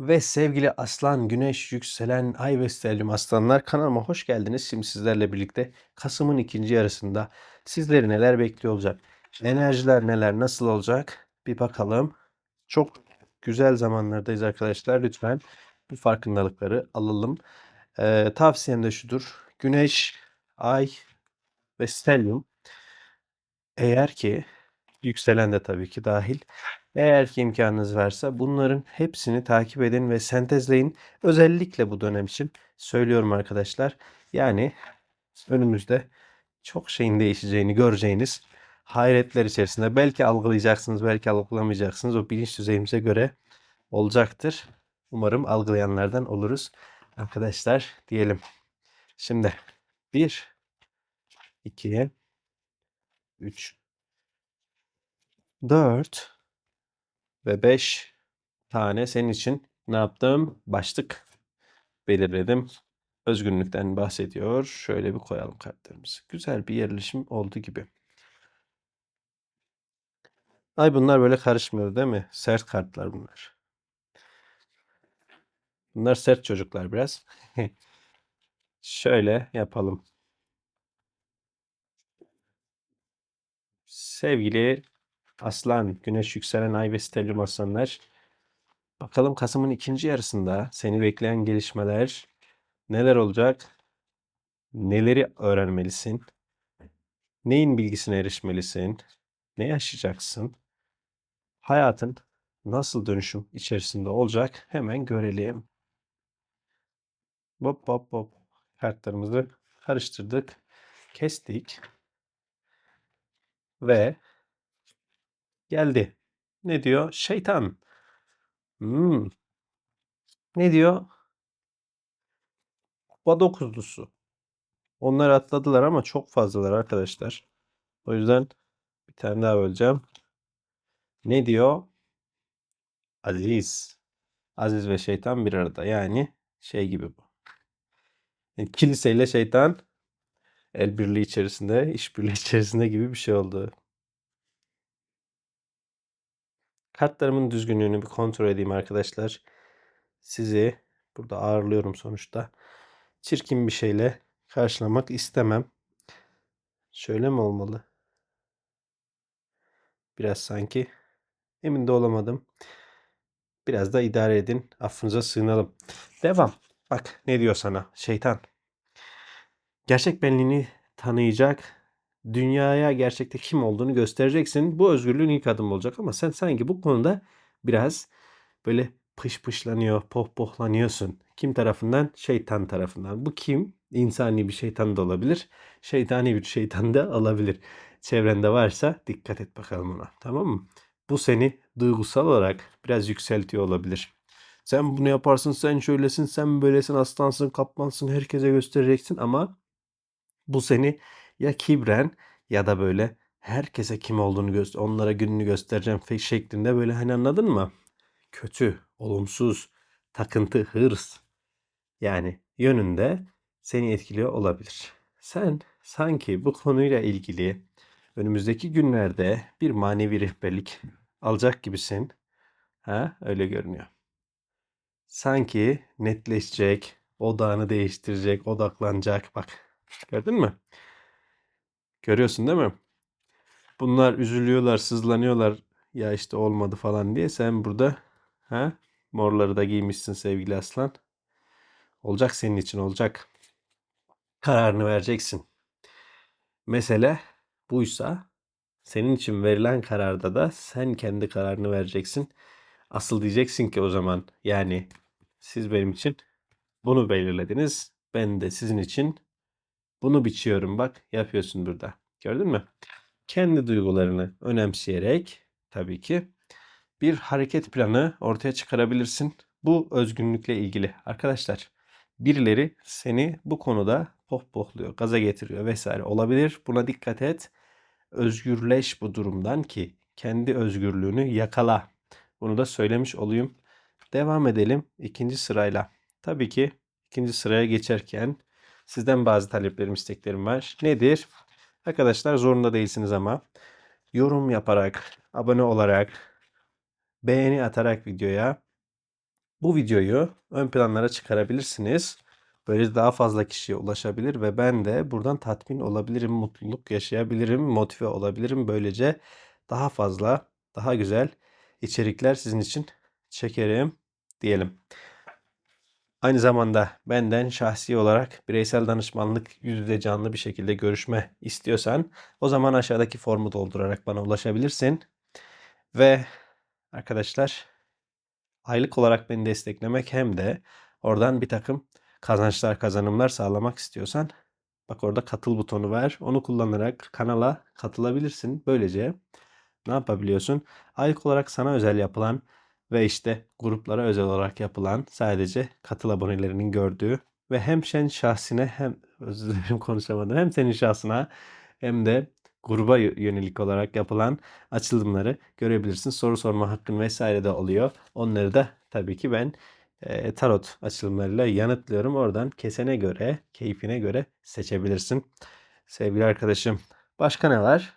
Ve sevgili Aslan, Güneş, Yükselen, Ay ve Stellium Aslanlar kanalıma hoş geldiniz. Şimdi sizlerle birlikte Kasım'ın ikinci yarısında sizleri neler bekliyor olacak? Enerjiler neler, nasıl olacak? Bir bakalım. Çok güzel zamanlardayız arkadaşlar. Lütfen bu farkındalıkları alalım. Ee, tavsiyem de şudur. Güneş, Ay ve Stellium eğer ki yükselen de tabii ki dahil eğer ki imkanınız varsa bunların hepsini takip edin ve sentezleyin. Özellikle bu dönem için söylüyorum arkadaşlar. Yani önümüzde çok şeyin değişeceğini göreceğiniz hayretler içerisinde belki algılayacaksınız, belki algılamayacaksınız. O bilinç düzeyimize göre olacaktır. Umarım algılayanlardan oluruz. Arkadaşlar diyelim. Şimdi 1 2 3 4 ve 5 tane senin için ne yaptım? Başlık belirledim. Özgünlükten bahsediyor. Şöyle bir koyalım kartlarımızı. Güzel bir yerleşim oldu gibi. Ay bunlar böyle karışmıyor değil mi? Sert kartlar bunlar. Bunlar sert çocuklar biraz. Şöyle yapalım. Sevgili Aslan, Güneş yükselen Ay ve Stellium Aslanlar. Bakalım Kasım'ın ikinci yarısında seni bekleyen gelişmeler neler olacak? Neleri öğrenmelisin? Neyin bilgisine erişmelisin? Ne yaşayacaksın? Hayatın nasıl dönüşüm içerisinde olacak? Hemen görelim. Hop hop hop. Kartlarımızı karıştırdık. Kestik. Ve geldi. Ne diyor? Şeytan. Hmm. Ne diyor? Kupa dokuzlusu. Onlar atladılar ama çok fazlalar arkadaşlar. O yüzden bir tane daha böleceğim. Ne diyor? Aziz. Aziz ve şeytan bir arada. Yani şey gibi bu. Yani kiliseyle şeytan el birliği içerisinde, işbirliği içerisinde gibi bir şey oldu. Kartlarımın düzgünlüğünü bir kontrol edeyim arkadaşlar. Sizi burada ağırlıyorum sonuçta. Çirkin bir şeyle karşılamak istemem. Şöyle mi olmalı? Biraz sanki emin de olamadım. Biraz da idare edin. Affınıza sığınalım. Devam. Bak ne diyor sana şeytan. Gerçek benliğini tanıyacak, dünyaya gerçekte kim olduğunu göstereceksin. Bu özgürlüğün ilk adımı olacak ama sen sanki bu konuda biraz böyle pış pışlanıyor, pohpohlanıyorsun. Kim tarafından? Şeytan tarafından. Bu kim? İnsani bir şeytan da olabilir. Şeytani bir şeytan da olabilir. Çevrende varsa dikkat et bakalım ona. Tamam mı? Bu seni duygusal olarak biraz yükseltiyor olabilir. Sen bunu yaparsın, sen şöylesin, sen böylesin, aslansın, kaplansın, herkese göstereceksin ama bu seni ya kibren ya da böyle herkese kim olduğunu göster, onlara gününü göstereceğim şeklinde böyle hani anladın mı? Kötü, olumsuz, takıntı, hırs yani yönünde seni etkiliyor olabilir. Sen sanki bu konuyla ilgili önümüzdeki günlerde bir manevi rehberlik alacak gibisin. Ha, öyle görünüyor. Sanki netleşecek, odağını değiştirecek, odaklanacak. Bak, gördün mü? Görüyorsun değil mi? Bunlar üzülüyorlar, sızlanıyorlar. Ya işte olmadı falan diye. Sen burada ha morları da giymişsin sevgili aslan. Olacak senin için olacak. Kararını vereceksin. Mesele buysa senin için verilen kararda da sen kendi kararını vereceksin. Asıl diyeceksin ki o zaman yani siz benim için bunu belirlediniz. Ben de sizin için bunu biçiyorum bak yapıyorsun burada. Gördün mü? Kendi duygularını önemseyerek tabii ki bir hareket planı ortaya çıkarabilirsin. Bu özgünlükle ilgili arkadaşlar. Birileri seni bu konuda pohpohluyor, gaza getiriyor vesaire olabilir. Buna dikkat et. Özgürleş bu durumdan ki kendi özgürlüğünü yakala. Bunu da söylemiş olayım. Devam edelim ikinci sırayla. Tabii ki ikinci sıraya geçerken sizden bazı taleplerim, isteklerim var. Nedir? Arkadaşlar zorunda değilsiniz ama yorum yaparak, abone olarak, beğeni atarak videoya bu videoyu ön planlara çıkarabilirsiniz. Böylece daha fazla kişiye ulaşabilir ve ben de buradan tatmin olabilirim, mutluluk yaşayabilirim, motive olabilirim. Böylece daha fazla, daha güzel içerikler sizin için çekerim diyelim. Aynı zamanda benden şahsi olarak bireysel danışmanlık yüz yüze canlı bir şekilde görüşme istiyorsan o zaman aşağıdaki formu doldurarak bana ulaşabilirsin. Ve arkadaşlar aylık olarak beni desteklemek hem de oradan bir takım kazançlar, kazanımlar sağlamak istiyorsan bak orada katıl butonu var. Onu kullanarak kanala katılabilirsin. Böylece ne yapabiliyorsun? Aylık olarak sana özel yapılan ve işte gruplara özel olarak yapılan sadece katıl abonelerinin gördüğü ve hem sen şahsine hem özür dilerim konuşamadım hem senin şahsına hem de gruba yönelik olarak yapılan açılımları görebilirsin. Soru sorma hakkın vesaire de oluyor. Onları da tabii ki ben e, tarot açılımlarıyla yanıtlıyorum. Oradan kesene göre, keyfine göre seçebilirsin. Sevgili arkadaşım. Başka ne var?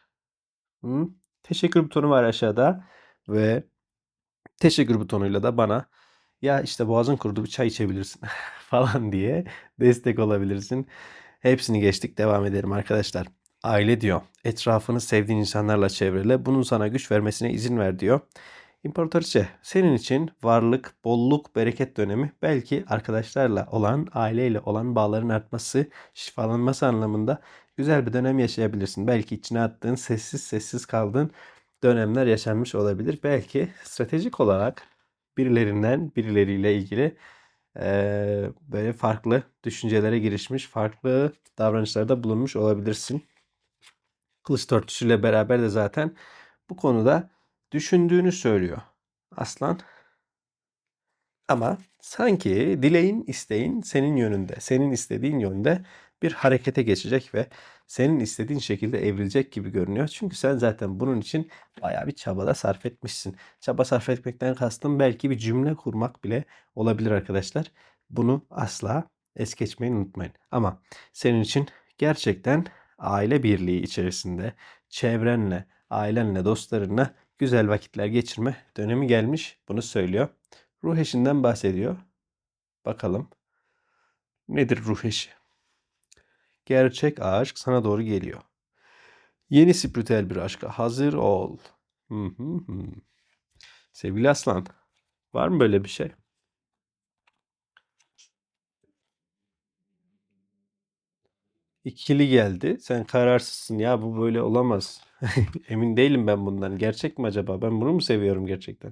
Hı? Teşekkür butonu var aşağıda ve teşekkür butonuyla da bana ya işte boğazın kurudu bir çay içebilirsin falan diye destek olabilirsin. Hepsini geçtik devam edelim arkadaşlar. Aile diyor. Etrafını sevdiğin insanlarla çevrele. Bunun sana güç vermesine izin ver diyor. İmparatoriçe senin için varlık, bolluk, bereket dönemi belki arkadaşlarla olan, aileyle olan bağların artması, şifalanması anlamında güzel bir dönem yaşayabilirsin. Belki içine attığın, sessiz sessiz kaldığın dönemler yaşanmış olabilir. Belki stratejik olarak birilerinden birileriyle ilgili e, böyle farklı düşüncelere girişmiş, farklı davranışlarda bulunmuş olabilirsin. Kılıç törtüsüyle beraber de zaten bu konuda düşündüğünü söylüyor aslan. Ama sanki dileğin, isteğin senin yönünde, senin istediğin yönde bir harekete geçecek ve senin istediğin şekilde evrilecek gibi görünüyor. Çünkü sen zaten bunun için bayağı bir çabada sarf etmişsin. Çaba sarf etmekten kastım belki bir cümle kurmak bile olabilir arkadaşlar. Bunu asla es geçmeyin unutmayın. Ama senin için gerçekten aile birliği içerisinde çevrenle, ailenle, dostlarınla güzel vakitler geçirme dönemi gelmiş. Bunu söylüyor. Ruh eşinden bahsediyor. Bakalım. Nedir ruh eşi? Gerçek aşk sana doğru geliyor. Yeni spiritüel bir aşka hazır ol. Hı. Sevgili aslan, var mı böyle bir şey? İkili geldi. Sen kararsızsın. Ya bu böyle olamaz. Emin değilim ben bundan. Gerçek mi acaba? Ben bunu mu seviyorum gerçekten?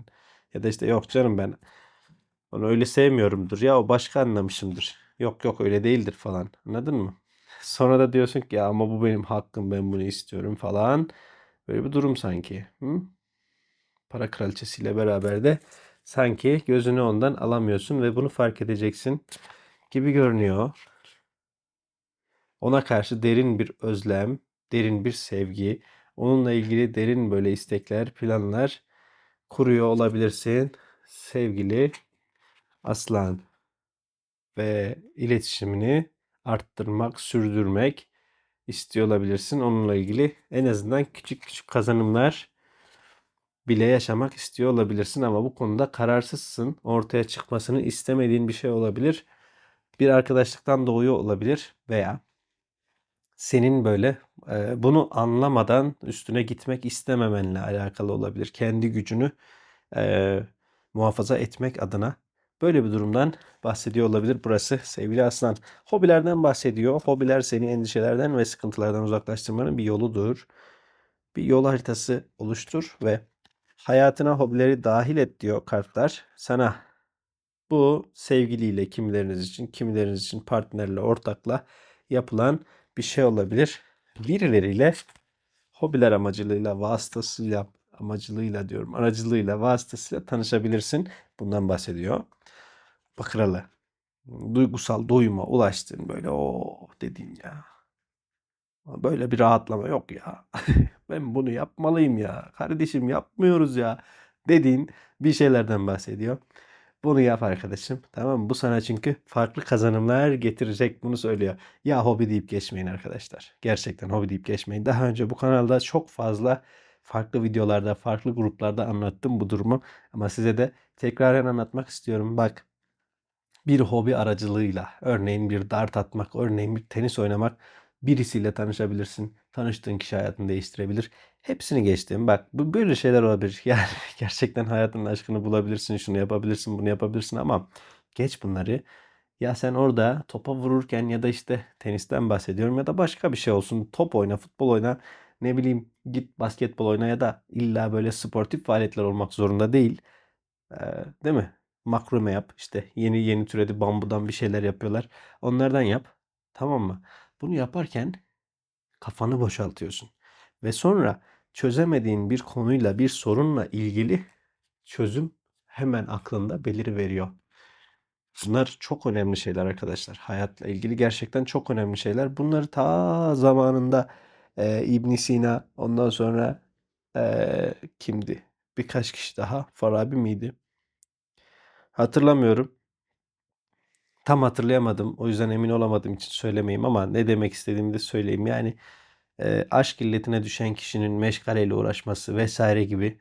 Ya da işte yok canım ben onu öyle sevmiyorumdur. Ya o başka anlamışımdır. Yok yok öyle değildir falan. Anladın mı? Sonra da diyorsun ki ya ama bu benim hakkım ben bunu istiyorum falan. Böyle bir durum sanki. Hı? Para kraliçesiyle beraber de sanki gözünü ondan alamıyorsun ve bunu fark edeceksin gibi görünüyor. Ona karşı derin bir özlem, derin bir sevgi, onunla ilgili derin böyle istekler, planlar kuruyor olabilirsin sevgili aslan ve iletişimini arttırmak, sürdürmek istiyor olabilirsin. Onunla ilgili en azından küçük küçük kazanımlar bile yaşamak istiyor olabilirsin ama bu konuda kararsızsın. Ortaya çıkmasını istemediğin bir şey olabilir. Bir arkadaşlıktan doğuyor olabilir veya senin böyle e, bunu anlamadan üstüne gitmek istememenle alakalı olabilir. Kendi gücünü e, muhafaza etmek adına böyle bir durumdan bahsediyor olabilir burası sevgili aslan. Hobilerden bahsediyor. Hobiler seni endişelerden ve sıkıntılardan uzaklaştırmanın bir yoludur. Bir yol haritası oluştur ve hayatına hobileri dahil et diyor kartlar. Sana bu sevgiliyle kimileriniz için, kimileriniz için partnerle, ortakla yapılan bir şey olabilir. Birileriyle hobiler amacılığıyla, vasıtasıyla, amacılığıyla diyorum, aracılığıyla, vasıtasıyla tanışabilirsin. Bundan bahsediyor. Bakıralı. Duygusal doyuma ulaştın böyle o dediğin ya. Böyle bir rahatlama yok ya. ben bunu yapmalıyım ya. Kardeşim yapmıyoruz ya. Dediğin bir şeylerden bahsediyor. Bunu yap arkadaşım. Tamam mı? Bu sana çünkü farklı kazanımlar getirecek bunu söylüyor. Ya hobi deyip geçmeyin arkadaşlar. Gerçekten hobi deyip geçmeyin. Daha önce bu kanalda çok fazla farklı videolarda, farklı gruplarda anlattım bu durumu. Ama size de tekraren anlatmak istiyorum. Bak bir hobi aracılığıyla örneğin bir dart atmak, örneğin bir tenis oynamak birisiyle tanışabilirsin. Tanıştığın kişi hayatını değiştirebilir. Hepsini geçtim. Bak bu böyle şeyler olabilir. Yani gerçekten hayatının aşkını bulabilirsin, şunu yapabilirsin, bunu yapabilirsin ama geç bunları. Ya sen orada topa vururken ya da işte tenisten bahsediyorum ya da başka bir şey olsun. Top oyna, futbol oyna, ne bileyim git basketbol oyna ya da illa böyle sportif faaliyetler olmak zorunda değil. Ee, değil mi? Makrome yap. İşte yeni yeni türedi bambudan bir şeyler yapıyorlar. Onlardan yap. Tamam mı? Bunu yaparken kafanı boşaltıyorsun. Ve sonra çözemediğin bir konuyla, bir sorunla ilgili çözüm hemen aklında beliriveriyor. Bunlar çok önemli şeyler arkadaşlar. Hayatla ilgili gerçekten çok önemli şeyler. Bunları ta zamanında e, ibn Sina, ondan sonra e, kimdi? Birkaç kişi daha. Farabi miydi? Hatırlamıyorum. Tam hatırlayamadım. O yüzden emin olamadığım için söylemeyeyim ama ne demek istediğimi de söyleyeyim. Yani e, aşk illetine düşen kişinin meşgaleyle uğraşması vesaire gibi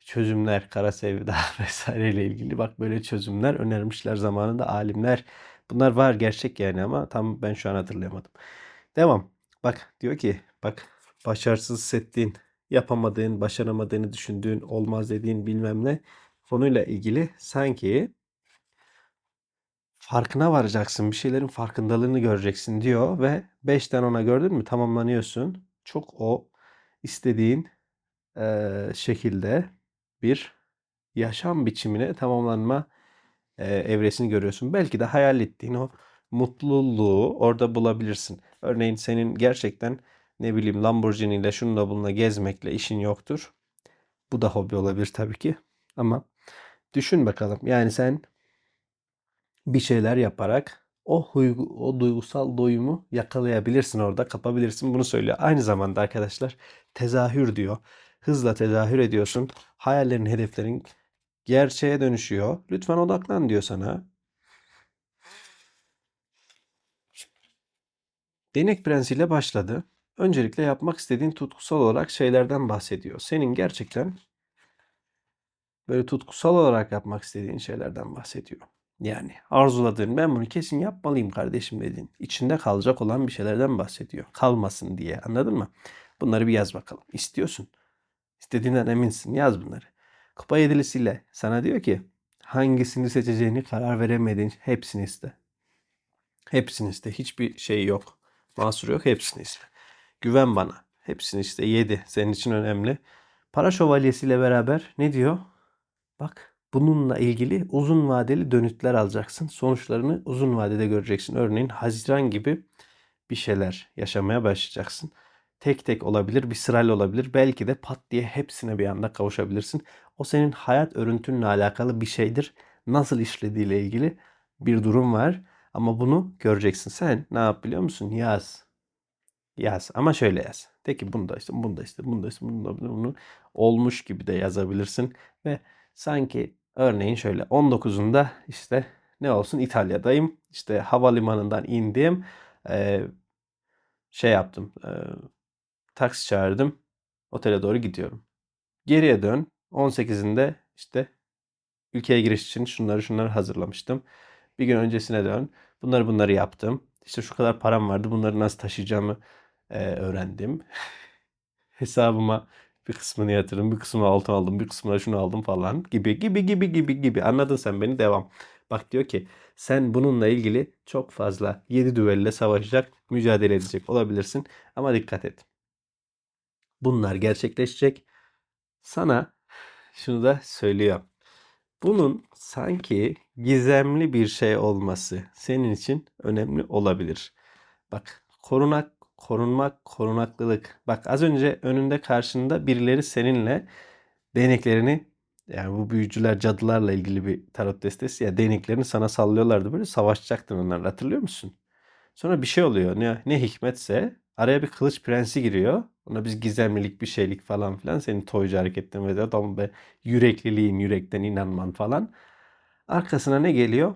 çözümler, kara sevda vesaire ile ilgili bak böyle çözümler önermişler zamanında alimler. Bunlar var gerçek yani ama tam ben şu an hatırlayamadım. Devam. Bak diyor ki bak başarısız hissettiğin, yapamadığın, başaramadığını düşündüğün, olmaz dediğin bilmem ne konuyla ilgili sanki farkına varacaksın. Bir şeylerin farkındalığını göreceksin diyor ve 5'ten ona gördün mü tamamlanıyorsun. Çok o istediğin eee, şekilde bir yaşam biçimine tamamlanma eee, evresini görüyorsun. Belki de hayal ettiğin o mutluluğu orada bulabilirsin. Örneğin senin gerçekten ne bileyim Lamborghini ile şununla bununla gezmekle işin yoktur. Bu da hobi olabilir tabii ki. Ama düşün bakalım. Yani sen bir şeyler yaparak o huygu, o duygusal doyumu yakalayabilirsin orada, kapabilirsin. Bunu söylüyor. Aynı zamanda arkadaşlar tezahür diyor. Hızla tezahür ediyorsun. Hayallerin, hedeflerin gerçeğe dönüşüyor. Lütfen odaklan diyor sana. Değnek prensiyle başladı. Öncelikle yapmak istediğin tutkusal olarak şeylerden bahsediyor. Senin gerçekten böyle tutkusal olarak yapmak istediğin şeylerden bahsediyor. Yani arzuladığın ben bunu kesin yapmalıyım kardeşim dediğin içinde kalacak olan bir şeylerden bahsediyor. Kalmasın diye anladın mı? Bunları bir yaz bakalım. İstiyorsun. İstediğinden eminsin. Yaz bunları. Kupa yedilisiyle sana diyor ki hangisini seçeceğini karar veremediğin hepsini iste. Hepsini iste. Hiçbir şey yok. Mahsur yok. Hepsini iste. Güven bana. Hepsini iste. Yedi. Senin için önemli. Para şövalyesiyle beraber ne diyor? Bak bununla ilgili uzun vadeli dönütler alacaksın. Sonuçlarını uzun vadede göreceksin. Örneğin Haziran gibi bir şeyler yaşamaya başlayacaksın. Tek tek olabilir, bir sırayla olabilir. Belki de pat diye hepsine bir anda kavuşabilirsin. O senin hayat örüntünle alakalı bir şeydir. Nasıl işlediğiyle ilgili bir durum var. Ama bunu göreceksin. Sen ne yap biliyor musun? Yaz. Yaz ama şöyle yaz. De ki bunu da işte, bunu da işte, bunu da işte, bunu da bunu olmuş gibi de yazabilirsin. Ve sanki örneğin şöyle 19'unda işte ne olsun İtalya'dayım. İşte havalimanından indim. Ee, şey yaptım. E, taksi çağırdım. Otele doğru gidiyorum. Geriye dön. 18'inde işte ülkeye giriş için şunları şunları hazırlamıştım. Bir gün öncesine dön. Bunları bunları yaptım. İşte şu kadar param vardı. Bunları nasıl taşıyacağımı e, öğrendim. Hesabıma bir kısmını yatırdım, bir kısmını altın aldım, bir kısmını şunu aldım falan gibi gibi gibi gibi gibi. Anladın sen beni devam. Bak diyor ki sen bununla ilgili çok fazla 7 düvelle savaşacak, mücadele edecek olabilirsin. Ama dikkat et. Bunlar gerçekleşecek. Sana şunu da söylüyor. Bunun sanki gizemli bir şey olması senin için önemli olabilir. Bak korunak, korunmak, korunaklılık. Bak az önce önünde karşında birileri seninle değneklerini yani bu büyücüler cadılarla ilgili bir tarot destesi ya değneklerini sana sallıyorlardı böyle savaşacaktın onlarla hatırlıyor musun? Sonra bir şey oluyor ne, ne hikmetse araya bir kılıç prensi giriyor. Ona biz gizemlilik bir şeylik falan filan senin toycu hareketlerin ve adam be yürekliliğin yürekten inanman falan. Arkasına ne geliyor?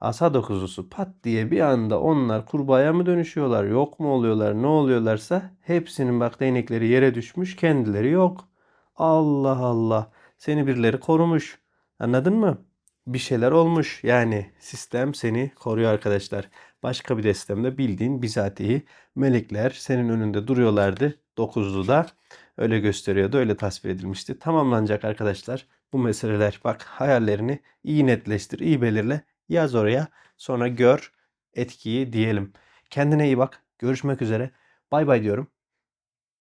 asa dokuzlusu pat diye bir anda onlar kurbağaya mı dönüşüyorlar yok mu oluyorlar ne oluyorlarsa hepsinin bak değnekleri yere düşmüş kendileri yok. Allah Allah seni birileri korumuş anladın mı? Bir şeyler olmuş yani sistem seni koruyor arkadaşlar. Başka bir sistemde bildiğin bizatihi melekler senin önünde duruyorlardı. Dokuzluda öyle gösteriyordu öyle tasvir edilmişti. Tamamlanacak arkadaşlar bu meseleler bak hayallerini iyi netleştir iyi belirle yaz oraya sonra gör etkiyi diyelim. Kendine iyi bak görüşmek üzere bay bay diyorum.